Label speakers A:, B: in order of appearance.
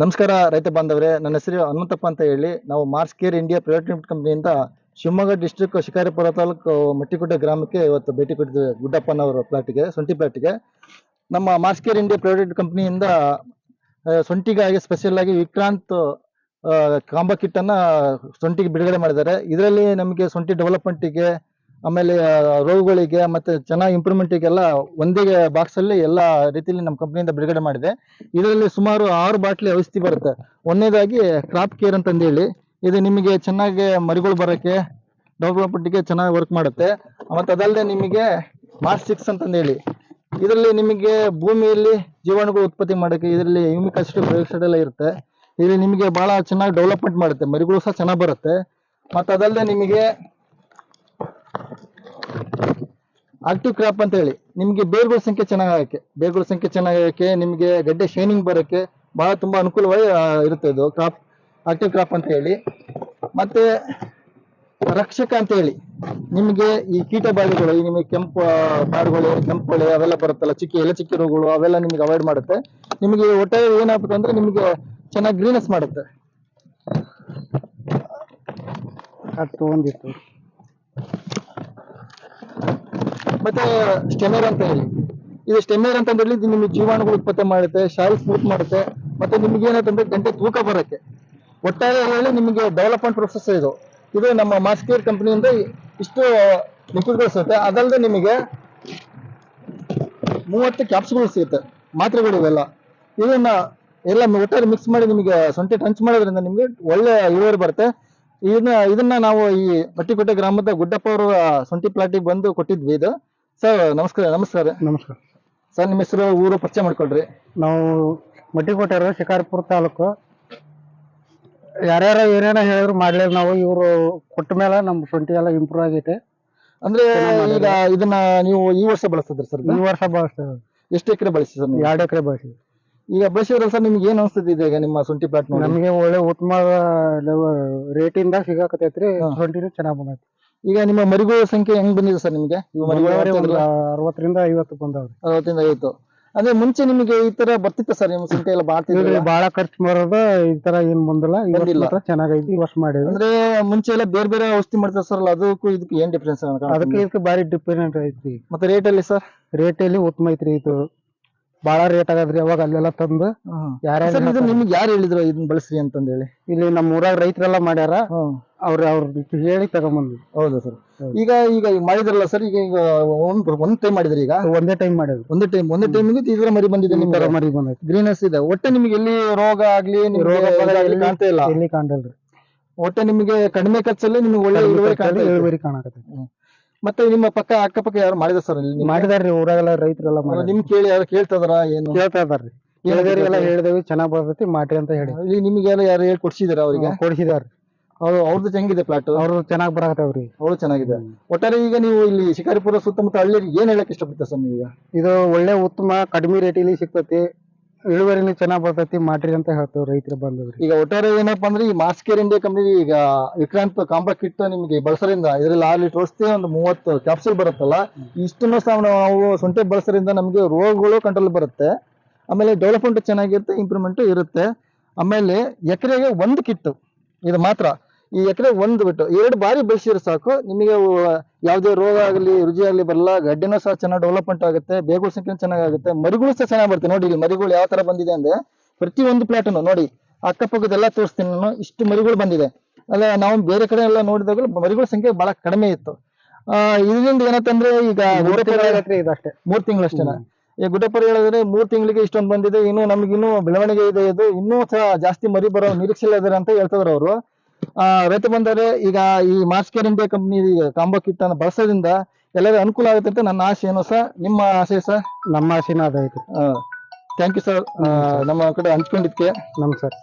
A: ನಮಸ್ಕಾರ ರೈತ ಬಾಂಧವರೇ, ನನ್ನ ಹೆಸರು ಹನುಮಂತಪ್ಪ ಅಂತ ಹೇಳಿ. ನಾವು Mars care India private limited ಕಂಪನಿಯಿಂದ ಶಿವಮೊಗ್ಗ ಡಿಸ್ಟ್ರಿಕ್ಟ್ ಶಿಕಾರಿಪುರ ತಾಲೂಕು ಮಟ್ಟಿಗುಡ್ಡ ಗ್ರಾಮಕ್ಕೆ ಇವತ್ತು ಭೇಟಿ ಕೊಟ್ಟಿದ್ದೇವೆ ಗುಡ್ಡಪ್ಪನವರ ಪ್ಲಾಟಿಗೆ ಸೊಂಟಿ ಪ್ಲಾಟಿಗೆ ನಮ್ಮ ಮಾರ್ಸ್ ಕೇರ್ ಇಂಡಿಯಾ ಪ್ರೈವೇಟ್ ಕಂಪ್ನಿಯಿಂದ ಸೊಂಟಿಗಾಗಿ ಸ್ಪೆಷಲ್ ಆಗಿ ವಿಕ್ರಾಂತ್ ಕಾಂಬೋ ಕಿಟ್ ಅನ್ನ ಸೊಂಟಿಗೆ ಬಿಡುಗಡೆ ಮಾಡಿದ್ದಾರೆ. ಇದರಲ್ಲಿ ನಮಗೆ ಸೊಂಟಿ ಡೆವಲಪ್ಮೆಂಟಿಗೆ ಆಮೇಲೆ ರೋಗಗಳಿಗೆ ಮತ್ತೆ ಚೆನ್ನಾಗಿ ಇಂಪ್ರೂವ್ಮೆಂಟಿಗೆಲ್ಲ ಒಂದೇ ಬಾಕ್ಸ್ ಅಲ್ಲಿ ಎಲ್ಲ ರೀತಿಯಲ್ಲಿ ನಮ್ಮ ಕಂಪ್ನಿಯಿಂದ ಬಿಡುಗಡೆ ಮಾಡಿದೆ. ಇದರಲ್ಲಿ ಸುಮಾರು ಆರು ಬಾಟ್ಲಿ ಔಷಧಿ ಬರುತ್ತೆ. ಒಂದನೇದಾಗಿ ಕ್ರಾಪ್ ಕೇರ್ ಅಂತಂದೇಳಿ. ಇದು ನಿಮಗೆ ಚೆನ್ನಾಗಿ ಮರಿಗಳು ಬರೋಕ್ಕೆ ಡೆವಲಪ್ಮೆಂಟ್ಗೆ ಚೆನ್ನಾಗಿ ವರ್ಕ್ ಮಾಡುತ್ತೆ. ಮತ್ತೆ ಅದಲ್ಲದೆ ನಿಮಗೆ ಮಾರ್ಚ್ ಸಿಕ್ಸ್ ಅಂತಂದೇಳಿ. ಇದರಲ್ಲಿ ನಿಮಗೆ ಭೂಮಿಯಲ್ಲಿ ಜೀವಾಣುಗಳು ಉತ್ಪತ್ತಿ ಮಾಡೋಕ್ಕೆ ಇದರಲ್ಲಿ ಯೂಮಿಕ್ ಆಸಿಡ್ ಎಲ್ಲ ಇರುತ್ತೆ. ಇದು ನಿಮಗೆ ಬಹಳ ಚೆನ್ನಾಗಿ ಡೆವಲಪ್ಮೆಂಟ್ ಮಾಡುತ್ತೆ. ಮರಿಗಳು ಸಹ ಚೆನ್ನಾಗಿ ಬರುತ್ತೆ. ಮತ್ತೆ ಅದಲ್ಲದೆ ನಿಮಗೆ ಆಕ್ಟಿವ್ ಕ್ರಾಪ್ ಅಂತ ಹೇಳಿ ನಿಮಗೆ ಬೇರ್ಗಳ ಸಂಖ್ಯೆ ಚೆನ್ನಾಗಕ್ಕೆ ಬೇರ್ಗಳ ಸಂಖ್ಯೆ ಚೆನ್ನಾಗಕ್ಕೆ ನಿಮಗೆ ಗಡ್ಡೆ ಶೈನಿಂಗ್ ಬರೋಕ್ಕೆ ಬಹಳ ತುಂಬಾ ಅನುಕೂಲವಾಗಿ ಇರುತ್ತೆ ಇದು ಕ್ರಾಪ್ ಆಕ್ಟಿವ್ ಕ್ರಾಪ್ ಅಂತ ಹೇಳಿ ಮತ್ತೆ ರಕ್ಷಕ ಅಂತ ಹೇಳಿ ನಿಮಗೆ ಈ ಕೀಟ ಬಾಧೆಗಳು ನಿಮಗೆ ಕೆಂಪು ಬಾಡುಗಳು ಬಾಧೆಗಳು ಕೆಂಪು ಕೊಳೆ ಅವೆಲ್ಲ ಬರುತ್ತಲ್ಲ, ಚಿಕ್ಕಿ, ಎಲೆ ಚಿಕ್ಕಿ ರೋಗಗಳು, ಅವೆಲ್ಲ ನಿಮಗೆ ಅವಾಯ್ಡ್ ಮಾಡುತ್ತೆ. ನಿಮಗೆ ಒಟ್ಟಾರೆ ಏನಾಗುತ್ತೆ ಅಂದ್ರೆ ನಿಮಗೆ ಚೆನ್ನಾಗಿ ಗ್ರೀನೆಸ್ ಮಾಡುತ್ತೆ. ಮತ್ತೆ ಸ್ಟೆಮರ್ ಅಂತ ಹೇಳಿ. ಇದು ಸ್ಟೆಮರ್ ಅಂತ ಹೇಳಿ ನಿಮಗೆ ಜೀವಾಣುಗಳು ಉತ್ಪತ್ತಿ ಮಾಡುತ್ತೆ ಶಾಲ್ ಸ್ಮೂತ್ ಮಾಡುತ್ತೆ, ಮತ್ತೆ ನಿಮ್ಗೆ ಏನಂತಂದ್ರೆ ಗಂಟೆ ತೂಕ ಬರುತ್ತೆ. ಒಟ್ಟಾರೆ ನಿಮಗೆ ಡೆವಲಪ್ಮೆಂಟ್ ಪ್ರೊಸೆಸ್ ಇದು. ಇದು ನಮ್ಮ ಮಾಸ್ಕೇರ್ ಕಂಪನಿಯಿಂದ ಇಷ್ಟು ಲಿಕ್ವಿಡ್ಗಳು ಸಿಗುತ್ತೆ. ಅದಲ್ಲದೆ ನಿಮಗೆ ಮೂವತ್ತು ಕ್ಯಾಪ್ಸ್ಗಳು ಸಿಗುತ್ತೆ, ಮಾತ್ರೆಗಳು ಇವೆಲ್ಲ. ಇದನ್ನ ಎಲ್ಲ ಒಟ್ಟಾರೆ ಮಿಕ್ಸ್ ಮಾಡಿ ನಿಮಗೆ ಸೊಂಟೆ ಟಂಚ್ ಮಾಡೋದ್ರಿಂದ ನಿಮಗೆ ಒಳ್ಳೆ ಇಳುವರಿ ಬರುತ್ತೆ. ಇದನ್ನ ಇದನ್ನ ನಾವು ಈ ಬಟ್ಟಿಕೋಟೆ ಗ್ರಾಮದ ಗುಡ್ಡಪ್ಪ ಅವರ ಸೊಂಟಿ ಪ್ಲಾಟಿಗೆ ಬಂದು ಕೊಟ್ಟಿದ್ವಿ ಇದು. ಸರ್ ನಮಸ್ಕಾರ ನಮಸ್ಕಾರ.
B: ನಮಸ್ಕಾರ.
A: ಸರ್ ನಿಮ್ಮ ಹೆಸರು ಊರು ಪರಿಚಯ ಮಾಡ್ಕೊಳ್ರಿ.
B: ನಾವು ಮಟ್ಟಿಕೋಟೆಯವರು ಶಿಕಾರಿಪುರ ತಾಲೂಕು. ಯಾರ್ಯಾರ ಏನೇನ ಹೇಳಿದ್ರು ಮಾಡ್ಲಿಲ್ಲ ನಾವು. ಇವರು ಕೊಟ್ಟ ಮೇಲೆ ನಮ್ಮ ಶುಂಠಿ ಎಲ್ಲ ಇಂಪ್ರೂವ್ ಆಗೈತೆ.
A: ಅಂದ್ರೆ ಈಗ ಇದನ್ನ ನೀವು ಈ ವರ್ಷ ಬಳಸ್ತಿದ್ರಿ ಸರ್
B: ಈ ವರ್ಷ ಬಳಸ್ತೇವೆ.
A: ಎಷ್ಟು ಎಕರೆ ಬಳಸಿ ಸರ್ ನೀವು?
B: ಎರಡು ಎಕರೆ ಬಳಸಿ
A: ಈಗ ಬಳಸಿದ್ರಲ್ಲ ಸರ್ ನಿಮ್ಗೆ ಏನ್ ಅನ್ಸ್ತದೆ ಈಗ ನಿಮ್ಮ ಶುಂಠಿ ಪ್ಲಾಟ್
B: ನಮಗೆ ಒಳ್ಳೆ ಉತ್ತಮ ರೇಟಿಂದ ಸಿಗಾಕತೈತ್ರಿ. ಶುಂಠಿನೂ ಚೆನ್ನಾಗಿ ಬಂದೈತಿ.
A: ಈಗ ನಿಮ್ಮ ಮರಿಗಳ ಸಂಖ್ಯೆ ಹೆಂಗ್ ಬಂದಿದೆ ಸರ್ ನಿಮಗೆ? ಇವು ಮರಿಗಳು
B: ಬಂದವ್ರಿ ಒಂದು
A: ನೋಡ್ತಿದ್ರಲ್ಲ?
B: ಅರವತ್ತರಿಂದ ಐವತ್ತು ಬಂದವ್ರಿ.
A: ಅರವತ್ತಿಂದ ಐವತ್ತು. ಅಂದ್ರೆ ಮುಂಚೆ ನಿಮಗೆ ಈ ತರ ಬರ್ತಿತ್ತ ಸರ್ ನಿಮ್ ಸಂಖ್ಯೆ ಎಲ್ಲ ಬಾಳ್ತಿದ್ರೆ
B: ಬಹಳ ಖರ್ಚು ಮಾಡೋದು ಈ ತರ ಏನ್ ಬಂದಿಲ್ಲ. ಮಾತ್ರ ಚೆನ್ನಾಗೈತಿ ಈ ವರ್ಷ ಮಾಡಿದ್ವಿ
A: ಅಂದ್ರೆ ಮುಂಚೆ ಎಲ್ಲ ಬೇರೆ ಬೇರೆ ಔಷಧಿ ಮಾಡ್ತಾರೆ ಸರ್ ಅದಕ್ಕೂ ಇದಕ್ಕೂ ಏನ್ ಡಿಫ್ರೆನ್ಸ್
B: ಅದಕ್ಕೆ ಇದಕ್ಕೆ ಬಾರಿ ಡಿಫ್ರೆಂಟ್ ಐತಿ
A: ಮತ್ತೆ ರೇಟ್ ಅಲ್ಲಿ ಸರ್?
B: ರೇಟ್ ಅಲ್ಲಿ ಉತ್ತಮ ಐತ್ರಿ ಇದು. ಬಾಳ ರೇಟ್ ಆಗದ್ರಿ ಅವಾಗ ಅಲ್ಲೆಲ್ಲ ತಂದು ಯಾರ್ಯಾರು
A: ಸರ್ ಇದು? ನಿಮ್ಗೆ ಯಾರು ಹೇಳಿದ್ರು ಇದನ್ನ ಬಳಸ್ರಿ ಅಂತ ಹೇಳಿ
B: ಇಲ್ಲಿ ನಮ್ಮ ಊರಾಗ ರೈತರೆಲ್ಲ ಮಾಡ್ಯಾರ. ಅವ್ರ ಅವ್ರ ಹೇಳಿ ತಗೊಂಬಂದ್ವಿ.
A: ಹೌದಾ ಸರ್. ಈಗ ಈಗ ಈಗ ಮಾಡಿದ್ರಲ್ಲ ಸರ್ ಈಗ ಈಗ ಒಂದ್ ಒಂದ್ ಟೈಮ್ ಮಾಡಿದ್ರಿ ಈಗ?
B: ಒಂದೇ ಟೈಮ್ ಮಾಡಿದ್ವಿ.
A: ಒಂದೇ ಟೈಮ್ ಒಂದೇ ಟೈಮಿಗೆ ಇದ್ರ ಮರಿ ಬಂದಿದೆ
B: ನಿಮ್ ತರ ಮರಿ ಬಂದೈತಿ.
A: ಗ್ರೀನಸ್ ಇದೆ. ಒಟ್ಟೆ ನಿಮ್ಗೆ ಎಲ್ಲಿ ರೋಗ ಆಗ್ಲಿ ನಿಮ್ಗೆ
B: ರೋಗ
A: ಕಾಣ್ತಾ ಇಲ್ಲ?
B: ಎಲ್ಲಿ ಕಾಣಲ್ರಿ
A: ಒಟ್ಟೆ ನಿಮಗೆ ಕಡಿಮೆ ಖರ್ಚಲ್ಲಿ ನಿಮ್ಗೆ ಒಳ್ಳೆ ಇಳುವರಿ
B: ಕಾಣಕತ್ತೈತಿ.
A: ಮತ್ತೆ ನಿಮ್ಮ ಪಕ್ಕ ಅಕ್ಕಪಕ್ಕ ಯಾರು ಮಾಡಿದ ಸರ್ ಇಲ್ಲಿ?
B: ಮಾಡಿದಾರ್ರಿ ಊರಾಗೆಲ್ಲ ರೈತರೆಲ್ಲ.
A: ನಿಮ್ ಕೇಳಿ ಯಾರು ಕೇಳ್ತದಾರ ಏನು?
B: ಕೇಳ್ತಾ ಇದಾರ್ರಿ. ಎಲ್ಲ ಹೇಳಿದೇವಿ ಚೆನ್ನಾಗ್ ಬರ್ತೈತಿ ಮಾಡ್ರಿ ಅಂತ ಹೇಳಿ.
A: ಇಲ್ಲಿ ನಿಮ್ಗೆ ಯಾರು ಯಾರು ಹೇಳಿ ಕೊಡ್ಸಿದಾರ ಅವ್ರಿಗೆ?
B: ಕೊಡಿಸಿದಾರ್ರಿ.
A: ಅವ್ರು ಅವ್ರದ್ದು ಹೆಂಗಿದೆ ಪ್ಲಾಟ್
B: ಅವ್ರು ಚೆನ್ನಾಗ್ ಬರಾಕತ್ತಾವ್ರಿ.
A: ಅವ್ರು ಚೆನ್ನಾಗಿದೆ. ಒಟ್ಟಾರೆ ಈಗ ನೀವು ಇಲ್ಲಿ ಶಿಕಾರಿಪುರ ಸುತ್ತಮುತ್ತ ಹಳ್ಳಿಯಲ್ಲಿ ಏನ್ ಹೇಳಕ್ ಇಷ್ಟಪಡ್ತೀರಾ ಸರ್ ನೀವೀಗ?
B: ಇದು ಒಳ್ಳೆ ಉತ್ತಮ ಕಡಿಮೆ ರೇಟಿಲಿ ಸಿಗ್ತೈತಿ. ಇಳುವರಿನೂ ಚೆನ್ನಾಗ್ ಬರ್ತೈತಿ, ಮಾಡ್ರಿ ಅಂತ ಹೇಳ್ತೇವೆ ರೈತರು ಬಂದವ್ರಿ.
A: ಈಗ ಒಟ್ಟಾರೆ ಏನಪ್ಪಾ ಅಂದ್ರೆ ಈ ಮಾಸ್ಕೇರ್ ಇಂಡಿಯಾ ಕಂಪ್ನಿ ಈಗ ವಿಕ್ರಾಂತ್ ಕಾಂಬಾ ಕಿಟ್ ನಿಮಗೆ ಬಳಸೋದ್ರಿಂದ ಇದರಲ್ಲಿ ಆರು ಲೀಟರ್ ಔಷಧಿ ಒಂದು ಮೂವತ್ತು ಕ್ಯಾಪ್ಸೂಲ್ ಬರುತ್ತಲ್ಲ, ಇಷ್ಟನ್ನು ಸಹ ನಾವು ಸೊಂಟೆ ಬಳಸೋದ್ರಿಂದ ನಮಗೆ ರೋಗಗಳು ಕಂಟ್ರೋಲ್ ಬರುತ್ತೆ. ಆಮೇಲೆ ಡೆವಲಪ್ಮೆಂಟ್ ಚೆನ್ನಾಗಿರುತ್ತೆ ಇಂಪ್ರೂವ್ಮೆಂಟ್ ಇರುತ್ತೆ. ಆಮೇಲೆ ಎಕರೆಗೆ ಒಂದು ಕಿಟ್ಟು, ಇದು ಮಾತ್ರ. ಈ ಎಕರೆ ಒಂದು ಬಿಟ್ಟು ಎರಡು ಬಾರಿ ಬೆಳೆಸಿದ್ರೆ ಸಾಕು. ನಿಮಗೆ ಯಾವುದೇ ರೋಗ ಆಗಲಿ ರುಚಿ ಆಗಲಿ ಬರಲ್ಲ. ಗಡ್ಡೆನೂ ಸಹ ಚೆನ್ನಾಗಿ ಡೆವಲಪ್ಮೆಂಟ್ ಆಗುತ್ತೆ. ಬೇಗುಳ ಸಂಖ್ಯೆ ಚೆನ್ನಾಗುತ್ತೆ ಮರಿಗಳು ಸಹ ಚೆನ್ನಾಗಿ ಬರುತ್ತೆ. ನೋಡಿ ಇಲ್ಲಿ ಮರಿಗಳು ಯಾವ ತರ ಬಂದಿದೆ ಅಂದ್ರೆ ಪ್ರತಿಯೊಂದು ಪ್ಲಾಟನ್ನು ನೋಡಿ ಅಕ್ಕಪಕ್ಕದೆಲ್ಲ ತೋರಿಸ್ತೀನಿ ನಾನು. ಇಷ್ಟು ಮರಿಗಳು ಬಂದಿದೆ. ಅಲ್ಲ ನಾವು ಬೇರೆ ಕಡೆ ಎಲ್ಲ ನೋಡಿದಾಗ ಮರಿಗಳ ಸಂಖ್ಯೆ ಬಹಳ ಕಡಿಮೆ ಇತ್ತು. ಆ ಇದರಿಂದ ಏನಂತಂದ್ರೆ ಈಗ
B: ಇದಷ್ಟೇ
A: ಮೂರ್ ತಿಂಗಳಷ್ಟೇನ ಈ ಗುಡ್ಡಪುರ ಹೇಳಿದ್ರೆ ಮೂರ್ ತಿಂಗಳಿಗೆ ಇಷ್ಟೊಂದು ಬಂದಿದೆ. ಇನ್ನು ಇನ್ನೂ ಬೆಳವಣಿಗೆ ಇದೆ. ಇದು ಇನ್ನೂ ಸಹ ಜಾಸ್ತಿ ಮರಿ ಬರೋ ನಿರೀಕ್ಷೆ ಇದ್ದಾರೆ ಅಂತ ಹೇಳ್ತಿದ್ರು ಅವರು. ರೈತ ಬಂದರೆ ಈಗ ಈ Mascare India company combo kit ಅನ್ನು ಬಳಸೋದ್ರಿಂದ ಎಲ್ಲರಿಗೂ ಅನುಕೂಲ ಆಗುತ್ತೆ ಅಂತ ನನ್ನ ಆಸೆ. ಏನೋ ಸರ್? ನಿಮ್ಮ ಆಸೆ ಸರ್?
B: ನಮ್ಮ ಆಶೀನ ಹಾ
A: ಥ್ಯಾಂಕ್ ಯು ಸರ್ ನಮ್ಮ ಕಡೆ ಹಂಚ್ಕೊಂಡಿದ್ಕೆ
B: ನಮ್ ಸರ್